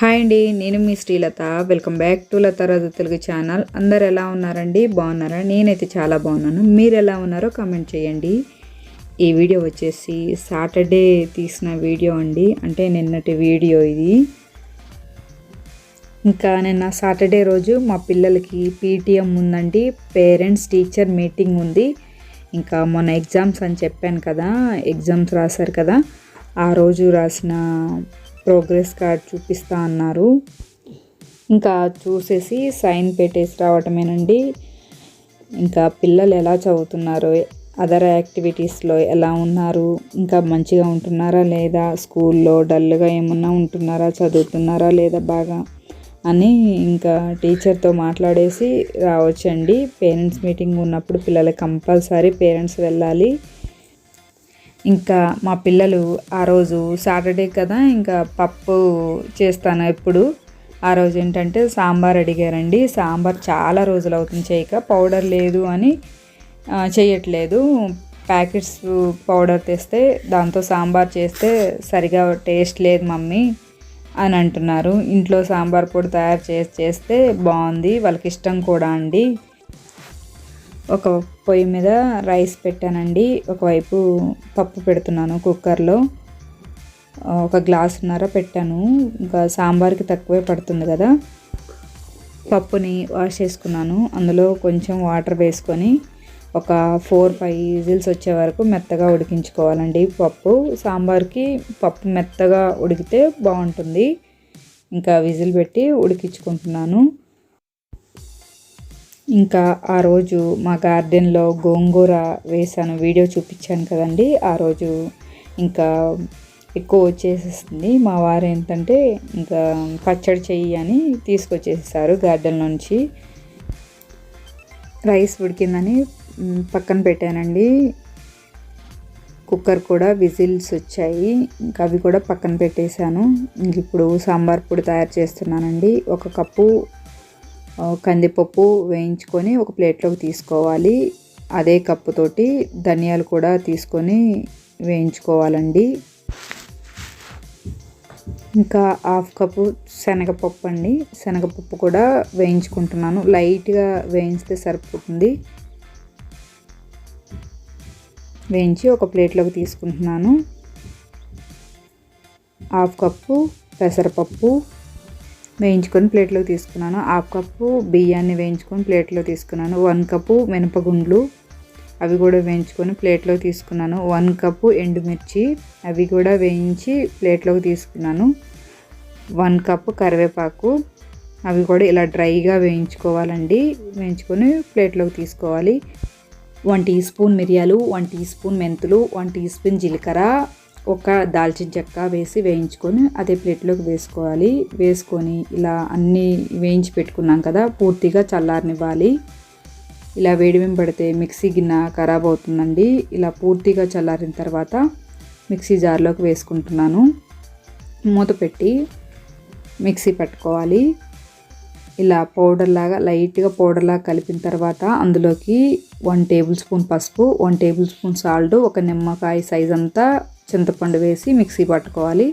Hi అండి నేను మీ Srilatha. Welcome back to Latha Telugu channel అందరు ఎలా ఉన్నారండి? బాగున్నారా? నేనైతే చాలా బాగున్నాను. మీరు ఎలా ఉన్నారో కామెంట్ చేయండి. ఈ వీడియో వచ్చేసి సాటర్డే తీసిన వీడియో అండి. అంటే నిన్నటి వీడియో ఇది. ఇంకా నిన్న సాటర్డే రోజు మా పిల్లలకి పీటీఎం ఉందండి. పేరెంట్స్ టీచర్ మీటింగ్ ఉంది. ఇంకా మొన్న ఎగ్జామ్స్ అని చెప్పాను కదా. ఎగ్జామ్స్ రాశారు కదా. ఆ రోజు రాసిన ప్రోగ్రెస్ కార్డ్ చూపిస్తా అన్నారు. ఇంకా చూసేసి సైన్ పెట్టేసి రావటమేనండి. ఇంకా పిల్లలు ఎలా చదువుతున్నారో అదర్ యాక్టివిటీస్లో ఎలా ఉన్నారు ఇంకా మంచిగా ఉంటున్నారా లేదా స్కూల్లో డల్గా ఏమన్నా ఉంటున్నారా చదువుతున్నారా లేదా బాగా అని ఇంకా టీచర్తో మాట్లాడేసి రావచ్చండి. పేరెంట్స్ మీటింగ్ ఉన్నప్పుడు పిల్లలు కంపల్సరీ పేరెంట్స్ వెళ్ళాలి. ఇంకా మా పిల్లలు ఆ రోజు సాటర్డే కదా ఇంకా పప్పు చేస్తాను ఎప్పుడు. ఆ రోజు ఏంటంటే సాంబార్ అడిగారండి. సాంబార్ చాలా రోజులు అవుతుంది చేయక పౌడర్ లేదు అని చేయట్లేదు ప్యాకెట్స్ పౌడర్ తెస్తే దాంతో సాంబార్ చేస్తే సరిగా టేస్ట్ లేదు మమ్మీ అని అంటున్నారు. ఇంట్లో సాంబార్ పొడి తయారు చేసి చేస్తే బాగుంది వాళ్ళకి ఇష్టం కూడా అండి. ఒక పొయ్యి మీద రైస్ పెట్టానండి. ఒకవైపు పప్పు పెడుతున్నాను కుక్కర్లో. ఒక గ్లాసున్నర పెట్టాను. ఇంకా సాంబార్కి తక్కువే పడుతుంది కదా. పప్పుని వాష్ చేసుకున్నాను. అందులో కొంచెం వాటర్ వేసుకొని ఒక ఫోర్ ఫైవ్ విజిల్స్ వచ్చే వరకు మెత్తగా ఉడికించుకోవాలండి పప్పు. సాంబార్కి పప్పు మెత్తగా ఉడికితే బాగుంటుంది. ఇంకా విజిల్ పెట్టి ఉడికించుకుంటున్నాను. ఇంకా ఆ రోజు మా గార్డెన్లో గోంగూర వేసాను. వీడియో చూపించాను కదండి. ఆ రోజు ఇంకా ఎక్కువ వచ్చేసేసింది. మా వారు ఏంటంటే ఇంకా పచ్చడి చెయ్యి అని తీసుకొచ్చేసారు గార్డెన్ నుంచి. రైస్ ఉడికిందని పక్కన పెట్టానండి. కుక్కర్ కూడా విజిల్స్ వచ్చాయి. ఇంకా అవి కూడా పక్కన పెట్టేశాను. ఇంక ఇప్పుడు సాంబార్ పొడి తయారు చేస్తున్నానండి. ఒక కప్పు కందిపప్పు వేయించుకొని ఒక ప్లేట్లోకి తీసుకోవాలి. అదే కప్పుతోటి ధనియాలు కూడా తీసుకొని వేయించుకోవాలండి. ఇంకా హాఫ్ కప్పు శనగపప్పు అండి. శనగపప్పు కూడా వేయించుకుంటున్నాను. లైట్గా వేయించితే సరిపోతుంది. వేయించి ఒక ప్లేట్లోకి తీసుకుంటున్నాను. హాఫ్ కప్పు పెసరపప్పు వేయించుకొని ప్లేట్లో తీసుకున్నాను. హాఫ్ కప్పు బియ్యాన్ని వేయించుకొని ప్లేట్లో తీసుకున్నాను. వన్ కప్పు మినపగుండ్లు అవి కూడా వేయించుకొని ప్లేట్లో తీసుకున్నాను. వన్ కప్పు ఎండుమిర్చి అవి కూడా వేయించి ప్లేట్లోకి తీసుకున్నాను. వన్ కప్పు కరివేపాకు అవి కూడా ఇలా డ్రైగా వేయించుకోవాలండి. వేయించుకొని ప్లేట్లోకి తీసుకోవాలి. వన్ టీ స్పూన్ మిరియాలు వన్ టీ స్పూన్ మెంతులు వన్ టీ స్పూన్ జీలకర్ర ఒక దాల్చిన చెక్క వేసి వేయించుకొని అదే ప్లేట్లోకి వేసుకోవాలి. వేసుకొని ఇలా అన్నీ వేయించి పెట్టుకున్నాం కదా పూర్తిగా చల్లారనివ్వాలి. ఇలా వేడిమి పడితే మిక్సీ గిన్నె ఖరాబ్ అవుతుందండి. ఇలా పూర్తిగా చల్లారిన తర్వాత మిక్సీ జార్లోకి వేసుకుంటున్నాను. మూత పెట్టి మిక్సీ పట్టుకోవాలి. ఇలా పౌడర్ లాగా లైట్గా పౌడర్లాగా కలిపిన తర్వాత అందులోకి వన్ టేబుల్ స్పూన్ పసుపు వన్ టేబుల్ స్పూన్ సాల్ట్ ఒక నిమ్మకాయ సైజ్ అంతా చింతపండు వేసి మిక్సీ పట్టుకోవాలి.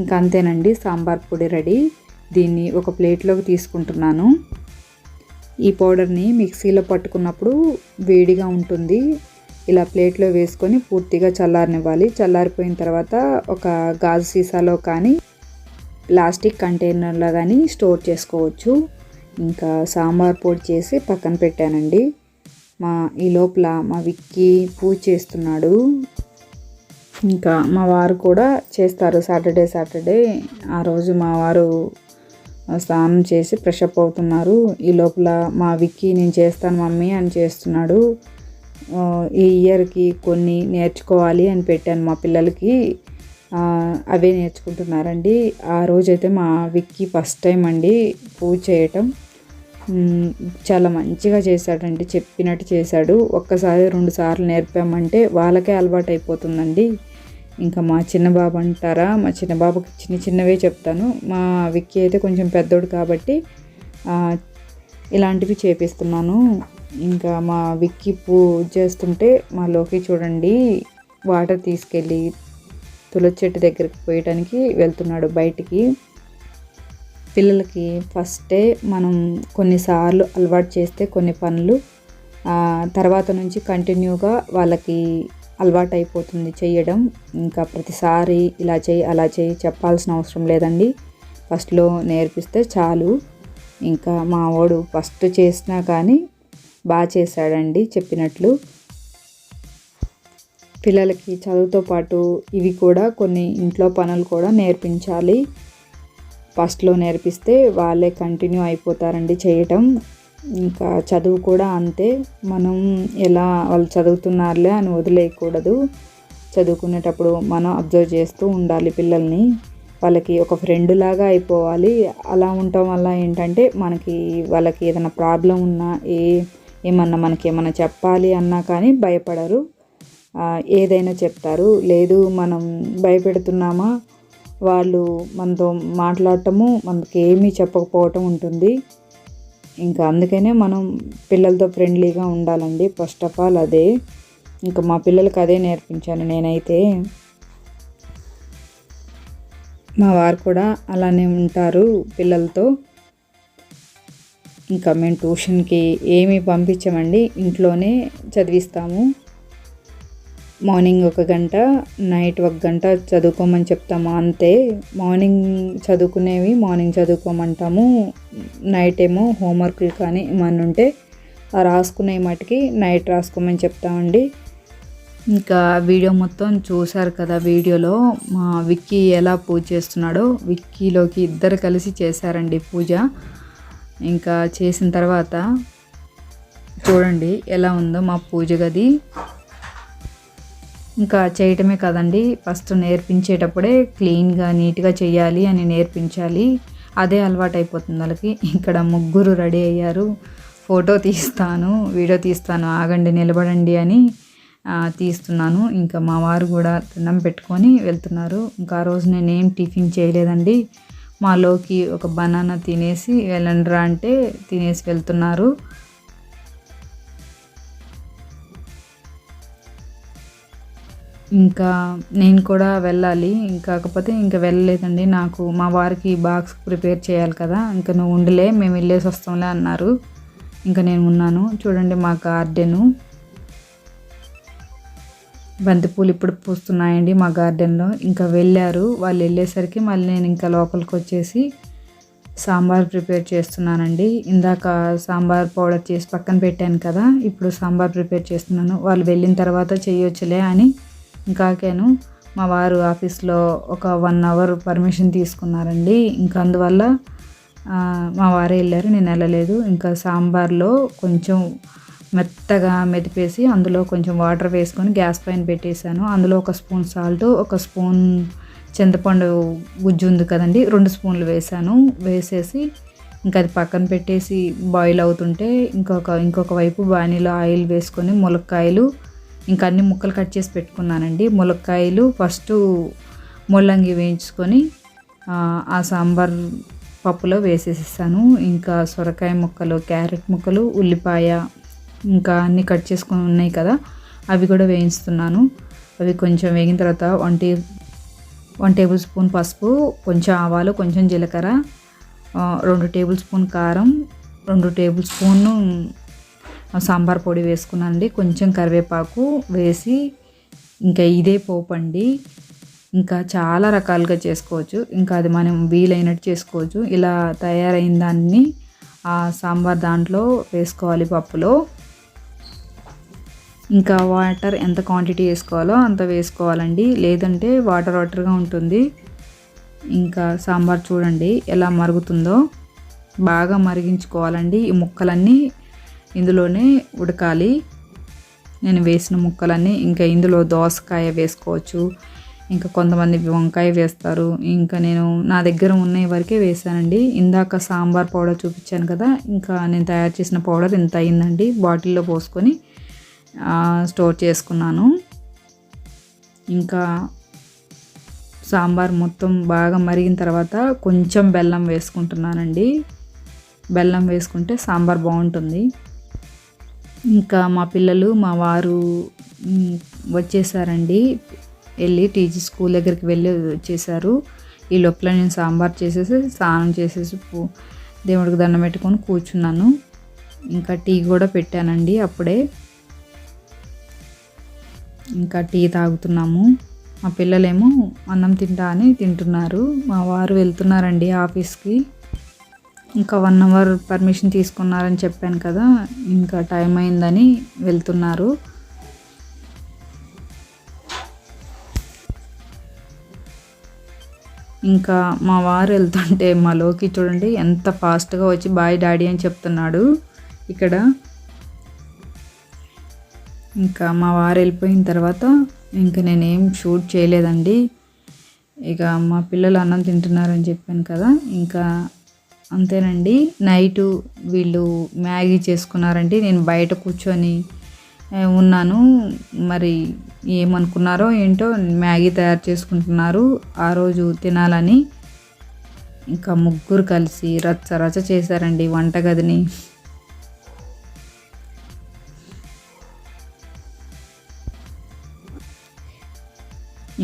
ఇంకా అంతేనండి సాంబార్ పొడి రెడీ. దీన్ని ఒక ప్లేట్లోకి తీసుకుంటున్నాను. ఈ పౌడర్ని మిక్సీలో పట్టుకున్నప్పుడు వేడిగా ఉంటుంది. ఇలా ప్లేట్లో వేసుకొని పూర్తిగా చల్లారనివ్వాలి. చల్లారిపోయిన తర్వాత ఒక గాజు సీసాలో కానీ ప్లాస్టిక్ కంటైనర్లో కానీ స్టోర్ చేసుకోవచ్చు. ఇంకా సాంబార్ పొడి చేసి పక్కన పెట్టానండి. మా ఈ లోపల మా విక్కీ పూజ చేస్తున్నాడు. ఇంకా మా వారు కూడా చేస్తారు. సాటర్డే సాటర్డే ఆ రోజు మా వారు స్నానం చేసి ఫ్రెషప్ అవుతున్నారు. ఈ లోపల మా విక్కీ నేను చేస్తాను మమ్మీ అని చేస్తున్నాడు. ఈ ఇయర్కి కొన్ని నేర్చుకోవాలి అని పెట్టాను మా పిల్లలకి. అవే నేర్చుకుంటున్నారండి. ఆ రోజైతే మా విక్కీ ఫస్ట్ టైం అండి పూజ చేయటం. చాలా మంచిగా చేశాడండి. చెప్పినట్టు చేశాడు. ఒక్కసారి రెండు సార్లు నేర్పామంటే వాళ్ళకే అలవాటు అయిపోతుందండి ఇంకా మా చిన్న బాబు అంటారా? మా చిన్న బాబుకి చిన్న చిన్నవే చెప్తాను. మా విక్కీ అయితే కొంచెం పెద్దోడు కాబట్టి ఇలాంటివి చేపిస్తున్నాను. ఇంకా మా విక్కీ పూజ చేస్తుంటే మా లోకి చూడండి వాటర్ తీసుకెళ్ళి తులసి చెట్టు దగ్గరికి పోయటానికి వెళ్తున్నాడు బయటికి. పిల్లలకి ఫస్టే మనం కొన్నిసార్లు అలవాటు చేస్తే కొన్ని పనులు తర్వాత నుంచి కంటిన్యూగా వాళ్ళకి అలవాటు అయిపోతుంది చేయడం ఇంకా ప్రతిసారి ఇలా చేయి అలా చేయి చెప్పాల్సిన అవసరం లేదండి. ఫస్ట్లో నేర్పిస్తే చాలు. ఇంకా మా వాడు ఫస్ట్ చేసినా కానీ బాగా చేశాడండి చెప్పినట్లు. పిల్లలకి చదువుతో పాటు ఇవి కూడా కొన్ని ఇంట్లో పనులు కూడా నేర్పించాలి. ఫస్ట్లో నేర్పిస్తే వాళ్ళే కంటిన్యూ అయిపోతారండి చేయటం ఇంకా చదువు కూడా అంతే. మనం ఎలా వాళ్ళు చదువుతున్నారులే అని వదిలేయకూడదు. చదువుకునేటప్పుడు మనం అబ్జర్వ్ చేస్తూ ఉండాలి పిల్లల్ని. వాళ్ళకి ఒక ఫ్రెండ్ లాగా అయిపోవాలి. అలా ఉండటం వల్ల ఏంటంటే మనకి వాళ్ళకి ఏదైనా ప్రాబ్లం ఉన్నా ఏ ఏమన్నా మనకి ఏమన్నా చెప్పాలి అన్నా కానీ భయపడరు. ఏదైనా చెప్తారు. లేదు మనం భయపెడుతున్నామా? వాళ్ళు మనతో మాట్లాడటము మనకి ఏమీ చెప్పకపోవటం ఉంటుంది. ఇంకా అందుకనే మనం పిల్లలతో ఫ్రెండ్లీగా ఉండాలండి. ఫస్ట్ ఆఫ్ ఆల్ అదే. ఇంకా మా పిల్లలకి అదే నేర్పించాను నేనైతే. మా వారు కూడా అలానే ఉంటారు పిల్లలతో. ఇంకా మేము ట్యూషన్కి ఏమీ పంపించమండి. ఇంట్లోనే చదివిస్తాము. మార్నింగ్ ఒక గంట నైట్ ఒక గంట చదువుకోమని చెప్తాము? అంతే. మార్నింగ్ చదువుకునేవి మార్నింగ్ చదువుకోమంటాము. నైట్ ఏమో హోంవర్క్లు కానీ ఏమన్నా ఉంటే రాసుకునే మటుకి నైట్ రాసుకోమని చెప్తామండి. ఇంకా వీడియో మొత్తం చూశారు కదా వీడియోలో? మా విక్కీ ఎలా పూజ చేస్తున్నాడో విక్కీలోకి ఇద్దరు కలిసి చేశారండి పూజ. ఇంకా చేసిన తర్వాత చూడండి ఎలా ఉందో మా పూజ గది. ఇంకా చేయటమే కదండి. ఫస్ట్ నేర్పించేటప్పుడే క్లీన్గా నీట్గా చేయాలి అని నేర్పించాలి. అదే అలవాటు అయిపోతుంది వాళ్ళకి. ఇక్కడ ముగ్గురు రెడీ అయ్యారు. ఫోటో తీస్తాను వీడియో తీస్తాను. ఆగండి నిలబడండి అని తీస్తున్నాను. ఇంకా మా వారు కూడా తిన్నం పెట్టుకొని వెళ్తున్నారు. ఇంకా ఆ రోజు నేనేం టిఫిన్ చేయలేదండి. మాలోకి ఒక బనానా తినేసి వెళ్ళండిరా అంటే తినేసి వెళ్తున్నారు. ఇంకా నేను కూడా వెళ్ళాలి. కాకపోతే ఇంకా వెళ్ళలేదండి. నాకు మా వారికి బాక్స్ ప్రిపేర్ చేయాలి కదా. ఇంకా నువ్వు ఉండలే మేము వెళ్ళేసి వస్తాంలే అన్నారు. ఇంకా నేను ఉన్నాను. చూడండి మా గార్డెను. బంతిపూలు ఇప్పుడు పూస్తున్నాయండి మా గార్డెన్లో. ఇంకా వెళ్ళారు. వాళ్ళు వెళ్ళేసరికి మళ్ళీ నేను ఇంకా లోపలికి వచ్చేసి సాంబార్ ప్రిపేర్ చేస్తున్నానండి. ఇందాక సాంబార్ పౌడర్ చేసి పక్కన పెట్టాను కదా. ఇప్పుడు సాంబార్ ప్రిపేర్ చేస్తున్నాను. వాళ్ళు వెళ్ళిన తర్వాత చేయొచ్చులే అని ఇంకాకేను మా వారు ఆఫీస్లో ఒక వన్ అవర్ పర్మిషన్ తీసుకున్నారండి. ఇంకా అందువల్ల మా వారే వెళ్ళారు నేను వెళ్ళలేదు. ఇంకా సాంబార్లో కొంచెం మెత్తగా మెదిపేసి అందులో కొంచెం వాటర్ వేసుకొని గ్యాస్ పైన పెట్టేశాను. అందులో ఒక స్పూన్ సాల్ట్ ఒక స్పూన్ చింతపండు గుజ్జు ఉంది కదండి రెండు స్పూన్లు వేసాను వేసేసి ఇంకా అది పక్కన పెట్టేసి బాయిల్ అవుతుంటే ఇంకొక ఇంకొక వైపు బాణీలో ఆయిల్ వేసుకొని ములక్కాయలు ఇంకా అన్ని ముక్కలు కట్ చేసి పెట్టుకున్నానండి. ములక్కాయలు ఫస్ట్ ముల్లంగి వేయించుకొని ఆ, సాంబార్ పప్పులో వేసేసిస్తాను ఇంకా సొరకాయ ముక్కలు క్యారెట్ ముక్కలు ఉల్లిపాయ ఇంకా అన్నీ కట్ చేసుకొని ఉన్నాయి కదా అవి కూడా వేయిస్తున్నాను. అవి కొంచెం వేగిన తర్వాత వన్ టే వన్ టేబుల్ స్పూన్ పసుపు కొంచెం ఆవాలు కొంచెం జీలకర్ర రెండు టేబుల్ స్పూన్ కారం రెండు టేబుల్ స్పూన్ సాంబార్ పొడి వేసుకున్నానండి. కొంచెం కరివేపాకు వేసి ఇంకా ఇదే పోపు అండి. ఇంకా చాలా రకాలుగా చేసుకోవచ్చు. ఇంకా అది మనం వీలైనట్టు చేసుకోవచ్చు. ఇలా తయారైన దాన్ని ఆ సాంబార్ దాంట్లో వేసుకోవాలి పప్పులో. ఇంకా వాటర్ ఎంత క్వాంటిటీ వేసుకోవాలో అంత వేసుకోవాలండి. లేదంటే వాటర్ వాటర్గా ఉంటుంది. ఇంకా సాంబార్ చూడండి ఎలా మరుగుతుందో. బాగా మరిగించుకోవాలండి. ఈ ముక్కలన్నీ ఇందులోనే ఉడకాలి. నేను వేసిన ముక్కలన్నీ ఇంకా ఇందులో దోసకాయ వేసుకోవచ్చు. ఇంకా కొంతమంది వంకాయ వేస్తారు. ఇంకా నేను నా దగ్గర ఉన్న వరకే వేసానండి. ఇందాక సాంబార్ పౌడర్ చూపించాను కదా ఇంకా నేను తయారు చేసిన పౌడర్ ఇంత అయిందండి. బాటిల్లో పోసుకొని స్టోర్ చేసుకున్నాను. ఇంకా సాంబార్ మొత్తం బాగా మరిగిన తర్వాత కొంచెం బెల్లం వేసుకుంటున్నానండి. బెల్లం వేసుకుంటే సాంబార్ బాగుంటుంది. ఇంకా మా పిల్లలు మా వారు వచ్చేసారండి. వెళ్ళి టీజీ స్కూల్ దగ్గరికి వెళ్ళి వచ్చేసారు. ఈ లోపల నేను సాంబార్ చేసేసి స్నానం చేసేసి పూ- దేవుడికి దండం పెట్టుకొని కూర్చున్నాను. ఇంకా టీ కూడా పెట్టానండి అప్పుడే. ఇంకా టీ తాగుతున్నాము. మా పిల్లలేమో అన్నం తింటా అని తింటున్నారు. మా వారు వెళ్తున్నారండి ఆఫీస్కి. ఇంకా వన్ అవర్ పర్మిషన్ తీసుకున్నారని చెప్పాను కదా ఇంకా టైం అయిందని వెళ్తున్నారు. ఇంకా మా వారు వెళ్తుంటే మా లోకి చూడండి ఎంత ఫాస్ట్గా వచ్చి బాయ్ డాడీ అని చెప్తున్నాడు ఇక్కడ. ఇంకా మా వారు వెళ్ళిపోయిన తర్వాత ఇంకా నేనేం షూట్ చేయలేదండి. ఇక మా పిల్లలు అన్నం తింటున్నారని చెప్పాను కదా ఇంకా అంతేనండి. నైటు వీళ్ళు మ్యాగీ చేసుకున్నారండి నేను బయట కూర్చొని ఉన్నాను. మరి ఏమనుకున్నారో ఏంటో మ్యాగీ తయారు చేసుకుంటున్నారు. ఆ రోజు తినాలని ఇంకా ముగ్గురు కలిసి రచ్చ రచ్చ చేశారండి వంటగదిని.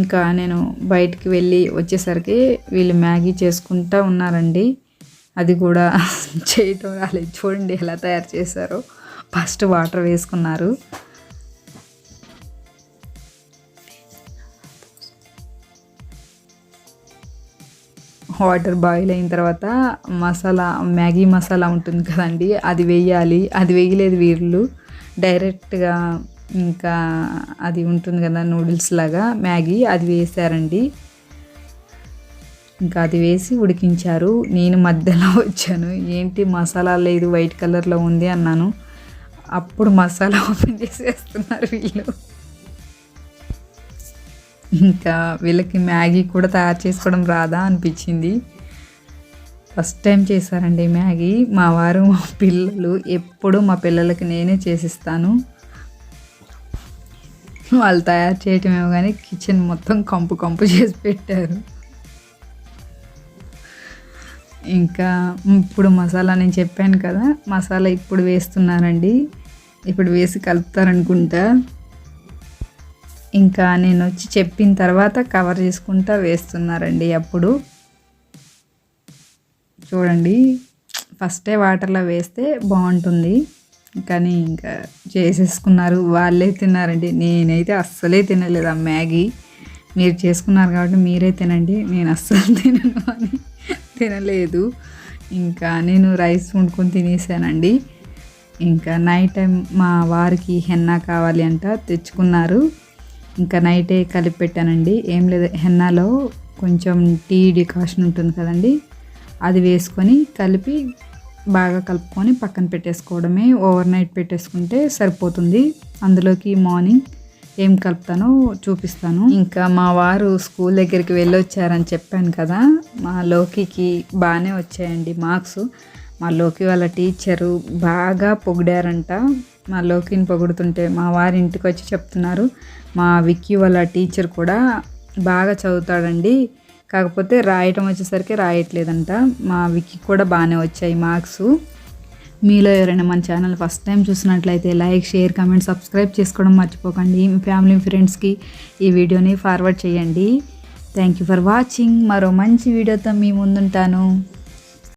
ఇంకా నేను బయటికి వెళ్ళి వచ్చేసరికి వీళ్ళు మ్యాగీ చేసుకుంటా ఉన్నారండి. అది కూడా చేయటం రాలేదు. చూడండి ఎలా తయారు చేశారో. ఫస్ట్ వాటర్ వేసుకున్నారు. వాటర్ బాయిల్ అయిన తర్వాత మసాలా మ్యాగీ మసాలా ఉంటుంది కదండి. అది వేయాలి. అది వేయలేదు వీళ్ళు. డైరెక్ట్గా ఇంకా అది ఉంటుంది కదా నూడిల్స్ లాగా మ్యాగీ అది వేసారండి. ఇంకా అది వేసి ఉడికించారు. నేను మధ్యలో వచ్చాను. ఏంటి మసాలా లేదు వైట్ కలర్లో ఉంది అన్నాను. అప్పుడు మసాలా ఓపెన్ చేసేస్తున్నారు వీళ్ళు. ఇంకా వీళ్ళకి మ్యాగీ కూడా తయారు చేసుకోవడం రాదా అనిపించింది. ఫస్ట్ టైం చేశారండి మ్యాగీ. మా వారు మా పిల్లలు ఎప్పుడు మా పిల్లలకి నేనే చేసిస్తాను. వాళ్ళు తయారు చేయటమేమో కానీ కిచెన్ మొత్తం కంపు కంపు చేసి పెట్టారు. ఇంకా ఇప్పుడు మసాలా నేను చెప్పాను కదా మసాలా ఇప్పుడు వేస్తున్నానండి. ఇప్పుడు వేసి కలుపుతారనుకుంటా. ఇంకా నేను వచ్చి చెప్పిన తర్వాత కవర్ చేసుకుంటా వేస్తున్నారండి అప్పుడు. చూడండి ఫస్టే వాటర్లో వేస్తే బాగుంటుంది. కానీ ఇంకా చేసేసుకున్నారు వాళ్ళే తిన్నారండి. నేనైతే అస్సలే తినలేదు ఆ మ్యాగీ. మీరు చేసుకున్నారు కాబట్టి మీరే తినండి నేను అస్సలు తినను అని. తినలేదు. ఇంకా నేను రైస్ వండుకొని తినేసానండి. ఇంకా నైట్ టైం మా వారికి హెన్నా కావాలి అంట తెచ్చుకున్నారు. ఇంకా నైటే కలిపి పెట్టానండి. ఏం లేదు హెన్నాలో కొంచెం టీ డికాషన్ ఉంటుంది కదండి. అది వేసుకొని కలిపి బాగా కలుపుకొని పక్కన పెట్టేసుకోవడమే. ఓవర్ నైట్ పెట్టేసుకుంటే సరిపోతుంది. అందులోకి మార్నింగ్ ఏం కలుపుతానో చూపిస్తాను. ఇంకా మా వారు స్కూల్ దగ్గరికి వెళ్ళొచ్చారని చెప్పాను కదా. మా లోకికి బాగానే వచ్చాయండి మార్క్స్. మా లోకి వాళ్ళ టీచరు బాగా పొగిడారంట. మా లోకిని పొగుడుతుంటే మా వారి ఇంటికి వచ్చి చెప్తున్నారు. మా విక్కీ వాళ్ళ టీచర్ కూడా బాగా చదువుతాడండి. కాకపోతే రాయటం వచ్చేసరికి రాయట్లేదంట. మా విక్కీ కూడా బాగానే వచ్చాయి మార్క్స్. మీలో ఎవరైనా మన ఛానల్ ఫస్ట్ టైం చూసినట్లయితే లైక్ షేర్ కమెంట్ సబ్స్క్రైబ్ చేసుకోవడం మర్చిపోకండి. మీ ఫ్యామిలీ ఫ్రెండ్స్కి ఈ వీడియోని ఫార్వర్డ్ చేయండి. థ్యాంక్ యూ ఫర్ వాచింగ్ మరో మంచి వీడియోతో మీ ముందుంటాను.